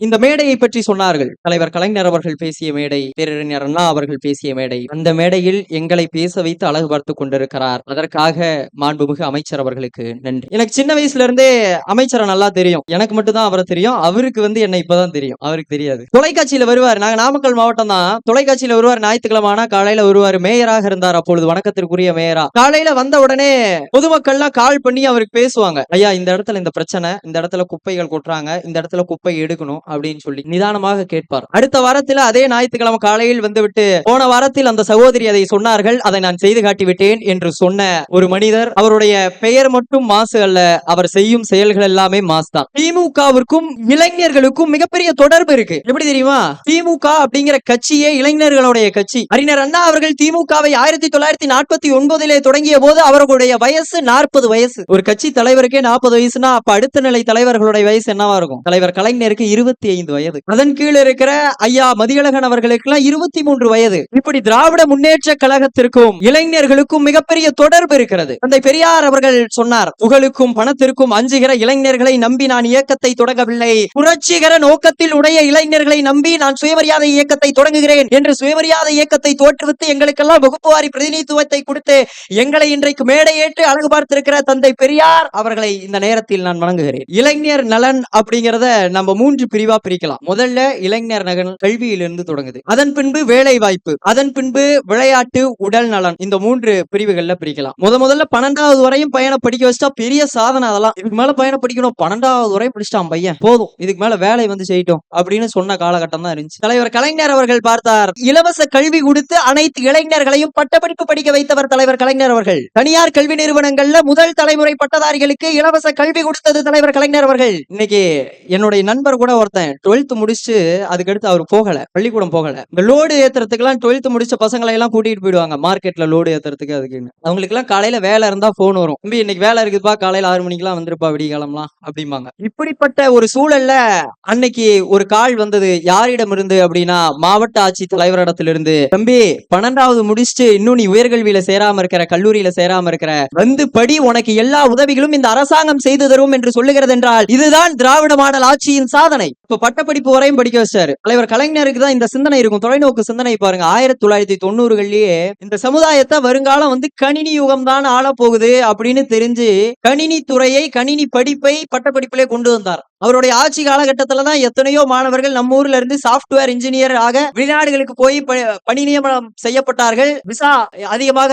இந்த மேடையை பற்றி சொன்னார்கள். தலைவர் கலைஞர் அவர்கள் பேசிய மேடை பேரறிஞர் அண்ணா அவர்கள் பேசிய மேடை. அந்த மேடையில் எங்களை பேச வைத்து அழகு பார்த்து கொண்டிருக்கிறார். அதற்காக மாண்புமிகு அமைச்சர் அவர்களுக்கு நன்றி. எனக்கு சின்ன வயசுல இருந்தே அமைச்சரை நல்லா தெரியும். எனக்கு மட்டும் தான் அவரை தெரியும். அவருக்கு வந்து என்ன இப்பதான் தெரியும். அவருக்கு தெரியாது. தொலைக்காட்சியில வருவார். நாங்க நாமக்கல் மாவட்டம் தான். தொலைக்காட்சியில வருவார். ஞாயிற்றுக்கிழமை ஆனா காலையில வருவார். மேயராக இருந்தார் அப்பொழுது. வணக்கத்திற்குரிய மேயரா. காலையில வந்த உடனே பொதுமக்கள்லாம் கால் பண்ணி அவருக்கு பேசுவாங்க. ஐயா இந்த இடத்துல இந்த பிரச்சனை இந்த இடத்துல குப்பைகள் கொட்டுறாங்க. இந்த இடத்துல குப்பை எடுக்கணும். அப்படின்னு சொல்லி நிதானமாக கேட்பார். அடுத்த வாரத்தில் அதே ஞாயிற்றுக்கிழமை காலையில் வந்துவிட்டு போன வாரத்தில் அந்த சகோதரி அதை சொன்னார்கள் அதை நான் செய்து காட்டி விட்டேன் என்று சொன்ன ஒரு மனிதர் அவருடைய பெயர் மட்டும் மாசு அல்ல அவர் செய்யும் செயல்கள் எல்லாமே மாசு தான். திமுகவிற்கும் இளைஞர்களுக்கும் மிகப்பெரிய தொடர்பு இருக்கு. எப்படி தெரியுமா? திமுக அப்படிங்கிற கட்சியே இளைஞர்களுடைய கட்சி. அறிஞர் அண்ணா அவர்கள் திமுகவை ஆயிரத்தி தொள்ளாயிரத்தி நாற்பத்தி ஒன்பதிலே தொடங்கிய போது அவர்களுடைய வயசு நாற்பது வயசு. ஒரு கட்சி தலைவருக்கே நாற்பது வயசுனா அப்ப அடுத்த நிலை தலைவர்களுடைய வயசு என்னவா இருக்கும்? தலைவர் கலைஞருக்கு இருபது இருபத்தி ஐந்து வயது. அதன் கீழ் இருக்கிற ஐயா மதியழகன் அவர்களுக்கு எல்லாம் இருபத்தி மூன்று வயது. இப்படி திராவிட முன்னேற்ற கழகத்திற்கும் இளைஞர்களுக்கும் மிகப்பெரிய தொடர்பு இருக்கிறது. தந்தை பெரியார் அவர்கள் சொன்னார் புகழுக்கும் பணத்திற்கும் அஞ்சுகிற இளைஞர்களை நம்பி நான் இயக்கத்தை தொடங்கவில்லை. புரட்சிகர நோக்கத்தில் உடைய இளைஞர்களை நம்பி நான் சுயமரியாதை இயக்கத்தை தொடங்குகிறேன் என்று சுயமரியாதை இயக்கத்தை தோற்றுவித்து எங்களுக்கெல்லாம் வகுப்புவாரி பிரதிநிதித்துவத்தை கொடுத்து எங்களை இன்றைக்கு மேடையேற்று அழகு பார்த்திருக்கிற தந்தை பெரியார் அவர்களை இந்த நேரத்தில் நான் வணங்குகிறேன். இளைஞர் நலன் அப்படிங்கறத நம்ம மூன்று பிரிவு பிரிக்கலாம். முதல்ல இளைஞர் நகன் கல்வியிலிருந்து தொடங்குது. அதன் பின்பு வேலை வாய்ப்பு அதன் பின்பு விளையாட்டு உடல் நலன் இந்த மூன்று பிரிவுகள்ல பிரிக்கலாம். முத முதல்ல பன்னெண்டாவது வரையும் பையனை படிக்க வச்சா பெரிய சாதனை அதெல்லாம். இதுக்கு மேல பையனை படிக்கணும். பன்னெண்டாவது வரையும் படிச்சிட்டான் பையன். போதும். இதுக்கு மேல வேலை வந்து செய்யட்டும் அப்படின்னு சொன்ன காலகட்டம் தான் இருந்துச்சு. தலைவர் கலைஞர் அவர்கள் பார்த்தார். இலவச கல்வி கொடுத்து அனைத்து இளைஞர்களையும் பட்டப்படிப்பு படிக்க வைத்தவர் தலைவர் கலைஞர் அவர்கள். தனியார் கல்வி நிறுவனங்கள்ல முதல் தலைமுறை பட்டதாரிகளுக்கு இலவச கல்வி கொடுத்தது தலைவர் கலைஞர் அவர்கள். இன்னைக்கு என்னுடைய நண்பர் கூட பார்த்தேன். டுவெல்த் முடிச்சு அதுக்கடுத்து அவர் போகல பள்ளிக்கூடம் போகல. இந்த லோடு ஏத்துறதுக்குலாம் டுவெல்த் முடிச்ச பசங்களை எல்லாம் கூட்டிட்டு போயிடுவாங்க மார்க்கெட்ல லோடு ஏத்துறதுக்கு அதுக்குன்னு. அவங்களுக்கு எல்லாம் காலையில வேலை இருந்தா போன் வரும். தம்பி இன்னைக்கு வேலை இருக்குதுப்பா காலையில ஆறு மணிக்கெல்லாம் வந்துருப்பா விடிய காலம்லாம் அப்படிம்பாங்க. இப்படிப்பட்ட ஒரு சூழல்ல அன்னைக்கு ஒரு கால் வந்தது யாரிடம் இருந்து அப்படின்னா மாவட்ட ஆட்சி தலைவரிடத்திலிருந்து தம்பி பன்னெண்டாவது முடிச்சுட்டு இன்னும் நீ உயர்கல்வியில சேராம இருக்கிற கல்லூரியில சேராம இருக்கிற வந்து படி உனக்கு எல்லா உதவிகளும் இந்த அரசாங்கம் செய்து தரும் என்று சொல்லுகிறது என்றால் இதுதான் திராவிட மாடல் ஆட்சியின் சாதனை. இப்ப பட்டப்படிப்பு வரையும் படிக்க வச்சாரு. தலைவர் கலைஞருக்கு தான் இந்த சிந்தனை இருக்கும். தொலைநோக்கு சிந்தனை பாருங்க. ஆயிரத்தி தொள்ளாயிரத்தி தொண்ணூறுகள்லயே இந்த சமுதாயத்தை வருங்காலம் வந்து கணினி யுகம் தான் ஆள போகுது அப்படின்னு தெரிஞ்சு கணினி துறையை கணினி படிப்பை பட்டப்படிப்பிலே கொண்டு வந்தார். அவருடைய ஆட்சி காலகட்டத்துல தான் எத்தனையோ மாணவர்கள் நம்ம ஊர்ல இருந்து சாப்ட்வேர் இன்ஜினியர் ஆக வெளிநாடுகளுக்கு போய் பணி நியமனம் செய்யப்பட்டார்கள். விசா அதிகமாக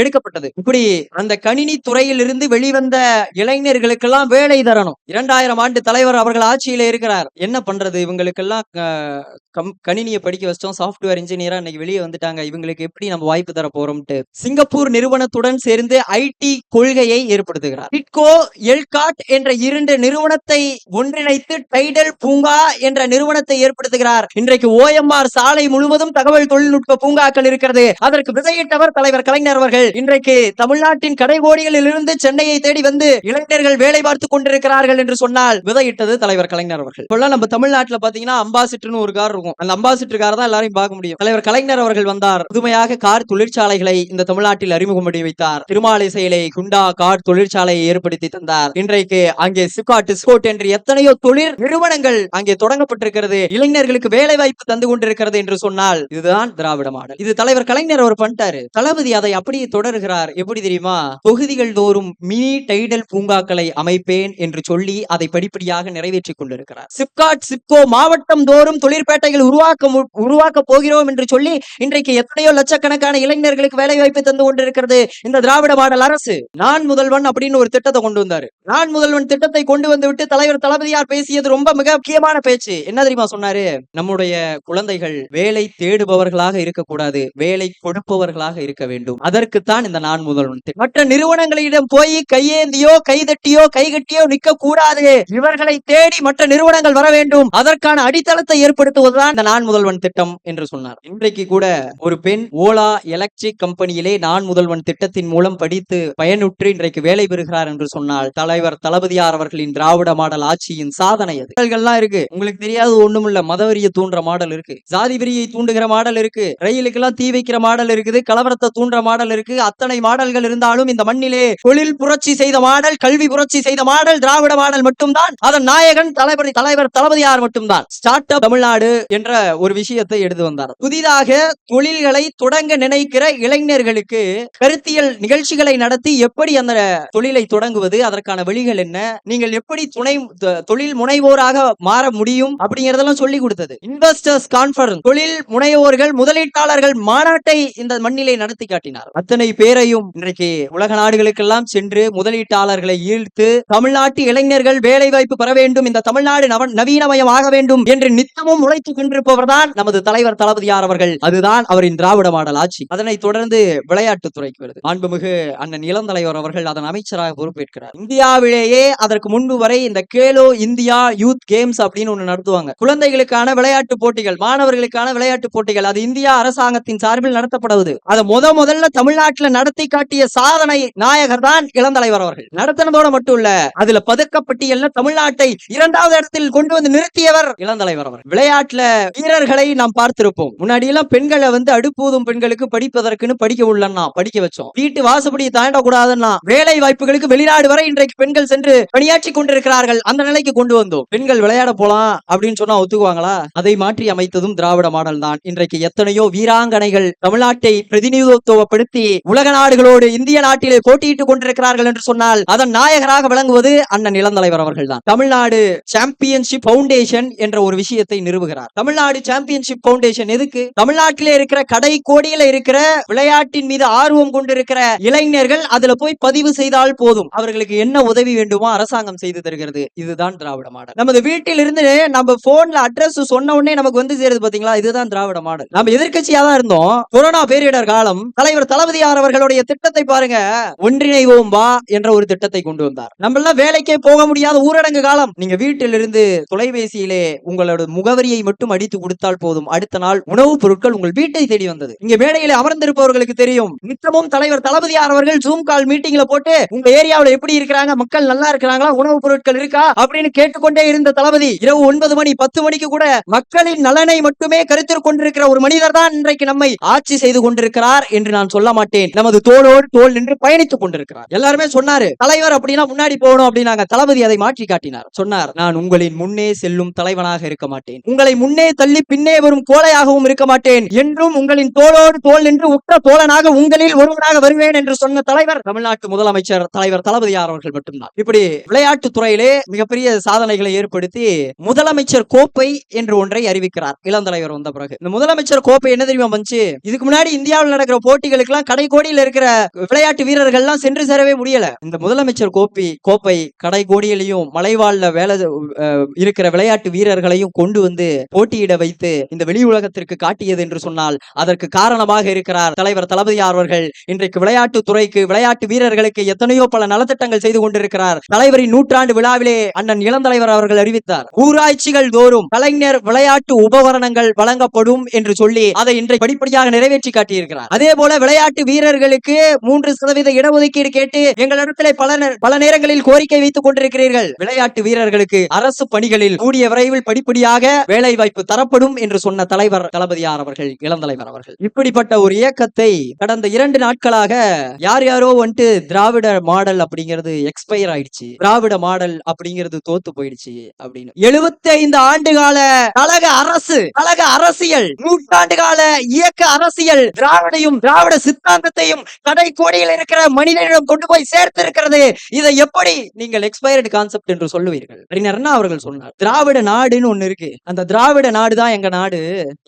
எடுக்கப்பட்டது. இப்படி அந்த கணினி துறையிலிருந்து வெளிவந்த இளைஞர்களுக்கெல்லாம் வேலை தரணும். இரண்டாயிரம் ஆண்டு தலைவர் அவர்கள் ஆட்சியில இருக்கிறார். என்ன பண்றது? இவங்களுக்கெல்லாம் க- கம்- கணினியை படிக்க வச்சோம் சாஃப்ட்வேர் இன்ஜினியரா இன்னைக்கு வெளியே வந்துட்டாங்க. இவங்களுக்கு எப்படி நம்ம வாய்ப்பு தர போறோம்ட்டு சிங்கப்பூர் நிறுவனத்துடன் சேர்ந்து ஐடி கொள்கையை ஏற்படுத்துகிறார். டிட்கோ எல்காட் என்ற இரண்டு நிறுவனத்தை ஒன்றிணைத்து டைடல் பூங்கா என்ற நிறுவனத்தை ஏற்படுத்துகிறார். இன்றைக்கு ஓஎம்ஆர் சாலை முழுவதும் தகவல் தொழில்நுட்ப பூங்காக்கள் இருக்கிறது. அதற்கு விதையிட்டவர் தலைவர் கலைஞர் அவர்கள் இன்றைக்கு தமிழ்நாட்டின் கடைகோடிகளில் இருந்து சென்னையை தேடி வந்து இளைஞர்கள் வேலை பார்த்துக் கொண்டிருக்கிறார்கள் என்று சொன்னால் விதையிட்டது தலைவர் கலைஞர் அவர்கள். இப்பெல்லாம் நம்ம தமிழ்நாட்டுல பாத்தீங்கன்னா அம்பாசிட்டர்னு ஒரு கார் இருக்கும். அந்த அம்பாசிட்டர் கார் தான் எல்லாரையும் பார்க்க முடியும். தலைவர் கலைஞர் அவர்கள் வந்தார். புதுமையாக கார் தொழிற்சாலைகளை இந்த தமிழ்நாட்டில் அறிமுகம் பண்ணி வைத்தார். திருமாலை செயலை குண்டா கார் தொழிற்சாலையை ஏற்படுத்தி தந்தார். இன்றைக்கு அங்கே சிப்காட் டிஸ்கோட் என்று எத்தனையோ தொழில் நிறுவனங்கள் அங்கே தொடங்கப்பட்டிருக்கிறது. இளைஞர்களுக்கு வேலை வாய்ப்பு தந்து கொண்டிருக்கிறது என்று சொன்னால் இதுதான் திராவிட மாடல். இது தலைவர் கலைஞர் அவர் பண்ணிட்டாரு. தளபதி அதை அப்படியே தொடர்கிறார். எப்படி தெரியுமா? தொகுதிகள் தோறும் மினி டைடல் பூங்காக்களை அமைப்பேன் என்று சொல்லி அதை படிப்படியாக நிறைவேற்றிக் கொண்டிருக்கிறார். சிப்கா சிப்காட் சிப்கோ மாவட்டம் தோறும் தொழிற்பேட்டைகள் உருவாக்க உருவாக்க போகிறோம் என்று சொல்லி இன்றைக்கு எத்தனையோ லட்சக்கணக்கான இளைஞர்களுக்கு வேலை வாய்ப்பு தந்து கொண்டிருக்கிறது இந்த திராவிட மாடல் அரசு. நான் முதல்வன் அப்படின்னு ஒரு திட்டத்தை கொண்டு வந்தாரு. நான் முதல்வன் திட்டத்தை கொண்டு வந்து விட்டு தலைவர் தளபதியார் பேசியது ரொம்ப மிக முக்கியமான பேச்சு. என்ன தெரியுமா சொன்னாரு? நம்முடைய குழந்தைகள் வேலை தேடுபவர்களாக இருக்கக்கூடாது. வேலை கொடுப்பவர்களாக இருக்க வேண்டும். அதற்குத்தான் இந்த நான் முதல்வன் மற்ற நிறுவனங்களிடம் போய் கையேந்தியோ கைதட்டியோ கைகட்டியோ நிற்க கூடாது இவர்களை தேடி மற்ற நிறுவனங்கள் வர வேண்டும். அதற்கான அடித்தளத்தை ஏற்படுத்துவதுதான் இந்த நான் முதல்வன் திட்டம் என்று சொன்னார். இன்றைக்கு கூட ஒரு பெண் ஓலா எலக்ட்ரிக் கம்பெனியிலே நான் முதல்வன் திட்டத்தின் மூலம் படித்து பயனுற்று இன்றைக்கு வேலை பெறுகிறார் என்று சொன்னால் தலைவர் தளபதியார் அவர்களின் திராவிட மாடல் ஆட்சியின் சாதனை அது. மாடல்கள்லாம் இருக்கு. உங்களுக்கு தெரியாத ஒண்ணுமில்ல. மதவெறியை தூண்டுற மாடல் இருக்கு. ஜாதி வெறியை தூண்டுகிற மாடல் இருக்கு. ரயிலுக்கு எல்லாம் தீ வைக்கிற மாடல் இருக்குது. கலவரத்தை தூண்டுற மாடல் இருக்கு. அத்தனை மாடல்கள் இருந்தாலும் இந்த மண்ணிலே தொழில் புரட்சி செய்த மாடல் கல்வி புரட்சி செய்த மாடல் திராவிட மாடல் மட்டும்தான். அதன் நாயகன் தலைவர் தலைவர் தளபதி தளபதியார் மட்டும்தான்? ஸ்டார்ட் அப் தமிழ்நாடு என்ற ஒரு விஷயத்தை எடுத்து வந்தார். புதிதாக தொழில்களை தொடங்க நினைக்கிற இளைஞர்களுக்கு கருத்தியல் நிகழ்ச்சிகளை நடத்தி எப்படி அந்த தொழிலை தொடங்குவது அதற்கான வழிகள் என்ன நீங்கள் எப்படி துணை தொழில் முனைவோராக மாற முடியும் அப்படிங்கறதெல்லாம் சொல்லி கொடுத்தது. இன்வெஸ்டர்ஸ் கான்பரன்ஸ் தொழில் முனைவோர்கள் முதலீட்டாளர்கள் மாநாட்டை இந்த மண்ணிலே நடத்தி காட்டினார். அத்தனை பேரையும் இன்றைக்கு உலக நாடுகளுக்கெல்லாம் சென்று முதலீட்டாளர்களை ஈழ்த்து தமிழ்நாட்டு இளைஞர்கள் வேலை வாய்ப்பு பெற வேண்டும். இந்த தமிழ்நாடு நவீன நவீனமயம் ஆக வேண்டும் என்று நித்தமும் உழைத்துக் கொண்டிருப்பவர் தான் நமது தலைவர் தளபதியார் அவர்கள். அதுதான் அவரின் திராவிட மாடல் ஆட்சி. அதனை தொடர்ந்து விளையாட்டுத் துறைக்கு வருது. மாண்புமிகு அண்ணன் இளம் தலைவர் அவர்கள் அதன் அமைச்சராக பொறுப்பேற்கிறார். இந்தியாவிலேயே அதற்கு முன்பு வரை இந்த கேலோ இந்தியா யூத் கேம்ஸ் அப்படின்னு ஒண்ணு நடத்துவாங்க. குழந்தைகளுக்கான விளையாட்டு போட்டிகள் மாணவர்களுக்கான விளையாட்டு போட்டிகள் அது இந்தியா அரசாங்கத்தின் சார்பில் நடத்தப்படுவது. அதை முத முதல்ல தமிழ்நாட்டில் நடத்தி காட்டிய சாதனை நாயகர் தான் இளந்தலைவர் அவர்கள். நடத்தினதோட மட்டும் இல்ல அதுல பதுக்கப்பட்டியல்ல தமிழ்நாட்டை இரண்டாவது இடத்தில் கொண்டு வந்து வந்து நிறுத்தியவர். இளந்தலைவர் அவர் விளையாட்டுல வீரர்களை நாம் பார்த்திருப்போம். முன்னாடி எல்லாம் பெண்களை வந்து அடுப்பூதும் பெண்களுக்கு படிப்பதற்குன்னு படிக்க உள்ளன்னா படிக்க வச்சோம். வீட்டு வாசப்படியை தாண்டக்கூடாதுன்னா வேலை வாய்ப்புகளுக்கு வெளிநாடு வரை இன்றைக்கு பெண்கள் சென்று பணியாற்றி கொண்டிருக்கிறார்கள். அந்த நிலைக்கு கொண்டு வந்தோம். பெண்கள் விளையாட போலாம் அப்படின்னு சொன்னா ஒத்துக்குவாங்களா? அதை மாற்றி அமைத்ததும் திராவிட மாடல் தான். இன்றைக்கு எத்தனையோ வீராங்கனைகள் தமிழ்நாட்டை பிரதிநிதித்துவப்படுத்தி உலக நாடுகளோடு இந்திய நாட்டிலே போட்டியிட்டுக் கொண்டிருக்கிறார்கள் என்று சொன்னால் அதன் நாயகராக விளங்குவது அண்ணன் இளந்தலைவர் அவர்கள் தான். தமிழ்நாடு சாம்பியன்ஷிப் பவுண்டேஷன் என்ற ஒரு விஷயத்தை நிறுவுகிறார். தமிழ்நாடு சாம்பியன்ஷிப் பவுண்டேஷன் எதுக்கு? தமிழ்நாட்டிலே இருக்கிற கடை கோடியில இருக்கிற விளையாட்டின் மீது ஆர்வம் கொண்டிருக்கிற இளைஞர்கள் அதுல போய் பதிவு செய்தால் போதும். அவர்களுக்கு என்ன உதவி வேண்டுமோ அரசாங்கம் செய்து தருகிறது. இதுதான் திராவிட மாடல். நமது வீட்டில் இருந்து நம்ம போன்ல அட்ரஸ் சொன்ன உடனே நமக்கு வந்து சேருது பாத்தீங்களா? இதுதான் திராவிட மாடல். நம்ம எதிர்கட்சியா தான் இருந்தோம். கொரோனா பேரிடர் காலம் தலைவர் தளபதியார் அவர்களுடைய திட்டத்தை பாருங்க. ஒன்றிணைவோம் வா என்ற ஒரு திட்டத்தை கொண்டு வந்தார். நம்ம எல்லாம் வேலைக்கே போக முடியாத ஊரடங்கு காலம். நீங்க வீட்டில் இருந்து தொலைபேசியிலே உங்களோட முகவரியை மட்டும் அடித்து கொடுத்தால் போதும். அடுத்த நாள் உணவுப் பொருட்கள் உங்கள் வீட்டை தேடி வந்தது. இங்க மேடையில அமர்ந்திருப்பவர்களுக்கு தெரியும். நித்தமும் தலைவர் தளபதியார் அவர்கள் ஜூம் கால் மீட்டிங்ல போட்டு உங்க ஏரியாவுல எப்படி இருக்கிறாங்க? மக்கள் நல்லா இருக்கிறாங்களா? உணவுப் பொருட்கள் இருக்கா? அப்படின்னு கேட்டுக்கொண்டே இருந்த தளபதி இரவு ஒன்பது மணி பத்து மணிக்கு கூட மக்களின் நலனை மட்டுமே கருத்தில் கொண்டிருக்கிற ஒரு மனிதர் தான் இன்றைக்கு நம்மை ஆட்சி செய்து கொண்டிருக்கிறார் என்று நான் சொல்ல மாட்டேன். நமது தோளோடு தோல் நின்று பயணித்துக் கொண்டிருக்கிறார். எல்லாருமே சொன்னாரு தலைவர் அப்படின்னா முன்னாடி போகணும் அப்படின்னாங்க. தளபதி அதை மாற்றி காட்டினார். சொன்னார் நான் உங்களின் முன்னே செல்லும் தலைவனாக இருக்க மாட்டேன். உங்களை முன்னே தள்ளி பின்னே வரும் கோழையாகவும் இருக்க மாட்டேன். என்றும் உங்களின் தோளோடு தோல் நின்று உற்ற தோழனாக உங்களில் ஒருவனாக வருவேன் என்று சொன்ன தலைவர் தமிழ்நாட்டு முதலமைச்சர் தலைவர் தளபதியார் அவர்கள் மட்டும்தான். இப்படி விளையாட்டு துறையிலே மிகப்பெரிய சாதனைகளை ஏற்படுத்தி முதலமைச்சர் கோப்பை என்று ஒன்றை அறிவிக்கிறார். இளம் தலைவர் வந்த பிறகு. இந்த முதலமைச்சர் கோப்பை என்ன தெரியுமா வந்துச்சு இதுக்கு முன்னாடி இந்தியாவில் நடக்கிற போட்டிகளுக்கு எல்லாம் கடைக்கோடியில் இருக்கிற விளையாட்டு வீரர்கள் எல்லாம் சென்று சேரவே முடியல. இந்த முதலமைச்சர் கோப்பை கோப்பை கடைக்கோடியிலையும் மலைவாழ்ல வேலை இருக்க இருக்கிற விளையாட்டு வீரர்களையும் கொண்டு வந்து போட்டியிட வைத்து இந்த வெளி உலகத்திற்கு காட்டியது என்று சொன்னால் அதற்கு காரணமாக இருக்கிறார் தலைவர் தளபதியார் அவர்கள். இன்றைக்கு விளையாட்டு துறைக்கு விளையாட்டு வீரர்களுக்கு எத்தனையோ பல நலத்திட்டங்கள் செய்து கொண்டிருக்கிறார். தலைவரின் நூற்றாண்டு விழாவிலே அண்ணன் இளந்தலைவர் அவர்கள் அறிவித்தார். ஊராட்சிகள் தோறும் கலைஞர் விளையாட்டு உபகரணங்கள் வழங்கப்படும் என்று சொல்லி அதை இன்றைக்கு படிப்படியாக நிறைவேற்றி காட்டியிருக்கிறார். அதே போல விளையாட்டு வீரர்களுக்கு மூன்று சதவீத இடஒதுக்கீடு கேட்டு எங்களிடத்திலே பல பல நேரங்களில் கோரிக்கை வைத்துக் கொண்டிருக்கிறீர்கள். விளையாட்டு வீரர்களுக்கு அரசு பணிகளில் கூடிய விரைவில் படிப்படியாக வேலை வாய்ப்பு தரப்படும் என்று சொன்ன தலைவர் தளபதியார் அவர்கள் இளந்தலைவர் அவர்கள். இப்படிப்பட்ட ஒரு இயக்கத்தை கடந்த இரண்டு நாட்களாக யார் யாரோ வந்துட்டு திராவிட மாடல் அப்படிங்கிறது எக்ஸ்பயர் ஆயிடுச்சு. திராவிட மாடல் அப்படிங்கிறது தோத்து போயிடுச்சு அப்படின்னு. எழுபத்தி ஐந்து ஆண்டு கால கழக அரசு கழக அரசியல் நூற்றாண்டு கால இயக்க அரசியல் திராவிடையும் திராவிட சித்தாந்தத்தையும் கடை கோடியில் இருக்கிற மனிதனிடம் கொண்டு போய் சேர்த்திருக்கிறது. இதை எப்படி நீங்கள் எக்ஸ்பயர்டு கான்செப்ட் என்று சொல்லுவீர்கள்? அறிஞர் அவர்கள் சொன்னார். திராவிட நாடுன்னு ஒண்ணு இருக்கு. அந்த திராவிட நாடு தான் எங்க நாடு.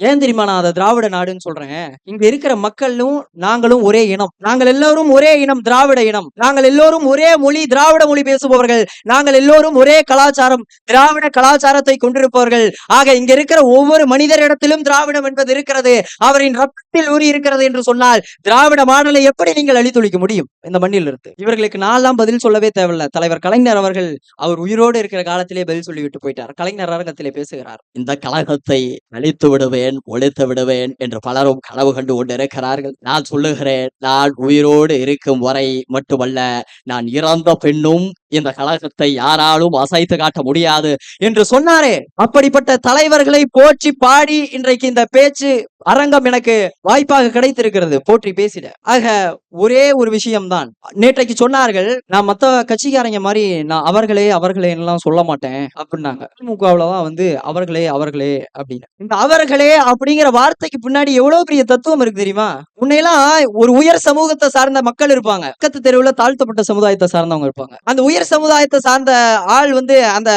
ஏன் தெரியுமா நான் அதை திராவிட நாடுன்னு சொல்றேன்? இங்க இருக்கிற மக்களும் நாங்களும் ஒரே இனம். நாங்கள் எல்லோரும் ஒரே இனம் திராவிட இனம். நாங்கள் எல்லோரும் ஒரே மொழி திராவிட மொழி பேசுபவர்கள். நாங்கள் எல்லோரும் ஒரே கலாச்சாரம் திராவிட கலாச்சாரத்தை கொண்டிருப்பவர்கள். ஆக இங்க இருக்கிற ஒவ்வொரு மனிதரிடத்திலும் திராவிடம் என்பது இருக்கிறது. அவரின் ரத்தத்தில் ஊறி இருக்கிறது என்று சொன்னால் திராவிட மாடலை எப்படி நீங்கள் அழித்தொழிக்க முடியும்? இந்த மண்ணில் இருந்து. இவர்களுக்கு நான்லாம் பதில் சொல்லவே தேவையில்ல. தலைவர் கலைஞர் அவர்கள் அவர் உயிரோடு இருக்கிற காலத்திலே பதில் சொல்லிவிட்டு போயிட்டார். கலைஞர் அரங்கத்திலே பேசுகிறார். இந்த கழகத்தை அழித்து விடுவேன் ஒழித்து விடுவேன் என்று பலரும் கனவு கண்டு கொண்டிருக்கிறார்கள். நான் சொல்லுகிறேன் நான் உயிரோடு இருக்கும் வரை மட்டுமல்ல நான் இறந்த பின்னும் இந்த கழகத்தை யாராலும் அசைத்து காட்ட முடியாது என்று சொன்னாரே. அப்படிப்பட்ட தலைவர்களை போற்றி பாடி இன்றைக்கு இந்த பேச்சு அரங்கம் எனக்கு வாய்ப்பாக கிடைத்திருக்கிறது. போற்றி பேசிட. ஆக ஒரே ஒரு விஷயம்தான். நேற்றைக்கு சொன்னார்கள் நான் மத்த கட்சிக்காரங்க மாதிரி நான் அவர்களே அவர்களே எல்லாம் சொல்ல மாட்டேன் அப்படின்னாங்க. திமுகவுலதான் வந்து அவர்களே அவர்களே அப்படின்னு. இந்த அவர்களே அப்படிங்கிற வார்த்தைக்கு பின்னாடி எவ்வளவு பெரிய தத்துவம் இருக்கு தெரியுமா? முன்னையெல்லாம் ஒரு உயர் சமூகத்தை சார்ந்த மக்கள் இருப்பாங்க. பக்கத்து தெருவுல தாழ்த்தப்பட்ட சமுதாயத்தை சார்ந்தவங்க இருப்பாங்க. அந்த உயர் சமுதாயத்தை சார்ந்த ஆள் வந்து அந்த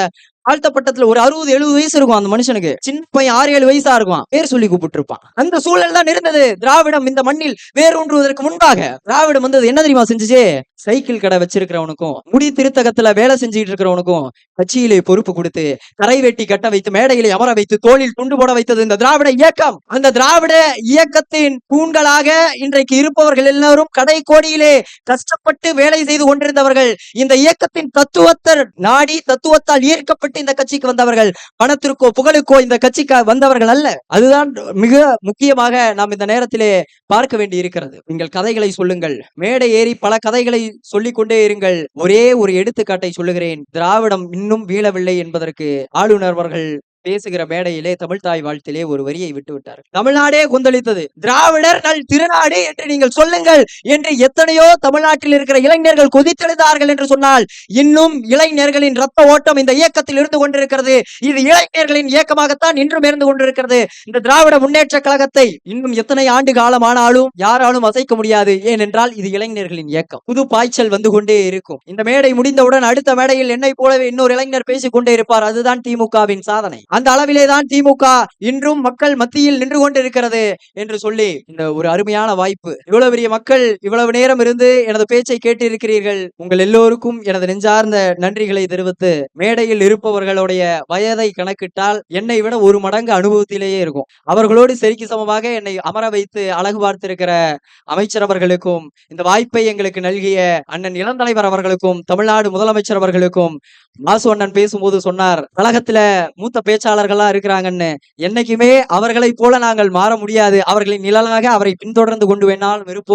தாழ்த்தப்பட்டத்துல ஒரு அறுபது எழுபது வயசு இருக்கும் அந்த மனுஷனுக்கு. சின்ன பையன் ஆறு ஏழு வயசா இருக்கும் பேர் சொல்லி கூப்பிட்டு இருப்பான் அந்த சூழல் தான் இருந்தது. திராவிடம் இந்த மண்ணில் வேரூன்றுவதற்கு முன்பாக திராவிடம் வந்து என்ன தெரியுமா செஞ்சுச்சு? சைக்கிள் கடை வச்சிருக்கிறவனுக்கும் முடி திருத்தகத்துல வேலை செஞ்சுட்டு இருக்கிறவனுக்கும் கட்சியிலே பொறுப்பு கொடுத்து கரை வெட்டி கட்ட வைத்து மேடையிலே அமர வைத்து தோளில் துண்டு போட வைத்தது இந்த திராவிட இயக்கம். அந்த திராவிட இயக்கத்தின் தூண்களாக இன்றைக்கு இருப்பவர்கள் எல்லாரும் கடை கோடியிலே கஷ்டப்பட்டு வேலை செய்து கொண்டிருந்தவர்கள் இந்த இயக்கத்தின் தத்துவத்தை நாடி தத்துவத்தால் ஈர்க்கப்பட்டு இந்த கட்சிக்கு வந்தவர்கள் பணத்திற்கோ புகழுக்கோ இந்த கட்சிக்கு வந்தவர்கள் அல்ல. அதுதான் மிக முக்கியமாக நாம் இந்த நேரத்திலே பார்க்க வேண்டி இருக்கிறது நீங்கள் கதைகளை சொல்லுங்கள். மேடை ஏறி பல கதைகளை சொல்லிக் கொண்டே இருங்கள். ஒரே ஒரு எடுத்துக்காட்டை சொல்லுகிறேன். திராவிடம் இன்னும் வீழவில்லை என்பதற்கு ஆளுநர் அவர்கள் பேசுகிற மேடையிலே தமிழ் தாய் வாழ்த்திலே ஒரு வரியை விட்டுவிட்டார். தமிழ்நாடே கொந்தளித்தது. திராவிடர் நல் திருநாடு என்று நீங்கள் சொல்லுங்கள் என்று எத்தனையோ தமிழ்நாட்டில் இருக்கிற இளைஞர்கள் கொதித்தெழுந்தார்கள் என்று சொன்னால் இன்னும் இளைஞர்களின் ரத்த ஓட்டம் இந்த இயக்கத்தில் இருந்து கொண்டிருக்கிறது. இது இளைஞர்களின் இயக்கமாகத்தான் இன்றும் இருந்து கொண்டிருக்கிறது. இந்த திராவிட முன்னேற்ற கழகத்தை இன்னும் எத்தனை ஆண்டு காலம் ஆனாலும் யாராலும் அசைக்க முடியாது. ஏனென்றால் இது இளைஞர்களின் இயக்கம். புது பாய்ச்சல் வந்து கொண்டே இருக்கும். இந்த மேடை முடிந்தவுடன் அடுத்த மேடையில் என்னை போலவே இன்னொரு இளைஞர் பேசிக் கொண்டே இருப்பார். அதுதான் திமுகவின் சாதனை. அந்த அளவிலே தான் திமுக இன்றும் மக்கள் மத்தியில் நின்று கொண்டிருக்கிறது என்று சொல்லி இந்த ஒரு அருமையான வாய்ப்பு. இவ்வளவு பெரிய மக்கள் இவ்வளவு நேரம் இருந்து எனது பேச்சை கேட்டு இருக்கிறீர்கள் உங்கள் எல்லோருக்கும் எனது நெஞ்சார்ந்த நன்றிகளை தெரிவித்து மேடையில் இருப்பவர்களுடைய வயதை கணக்கிட்டால் என்னை விட ஒரு மடங்கு அனுபவத்திலேயே இருக்கும். அவர்களோடு சரிக்கு சமமாக என்னை அமர வைத்து அழகு பார்த்திருக்கிற அமைச்சர் அவர்களுக்கும் இந்த வாய்ப்பை எங்களுக்கு நல்கிய அண்ணன் இளந்தலைவர் அவர்களுக்கும் தமிழ்நாடு முதலமைச்சர் அவர்களுக்கும் மாசுவண்ணன் பேசும்போது சொன்னார் கழகத்துல மூத்த பேச்சாளர்களா இருக்கிறாங்கன்னு. என்னைக்குமே அவர்களைப் போல நாங்கள் மாற முடியாது. அவர்களின் நிழலாக அவரை பின்தொடர்ந்து கொண்டு வேணாலும் இருப்போம்.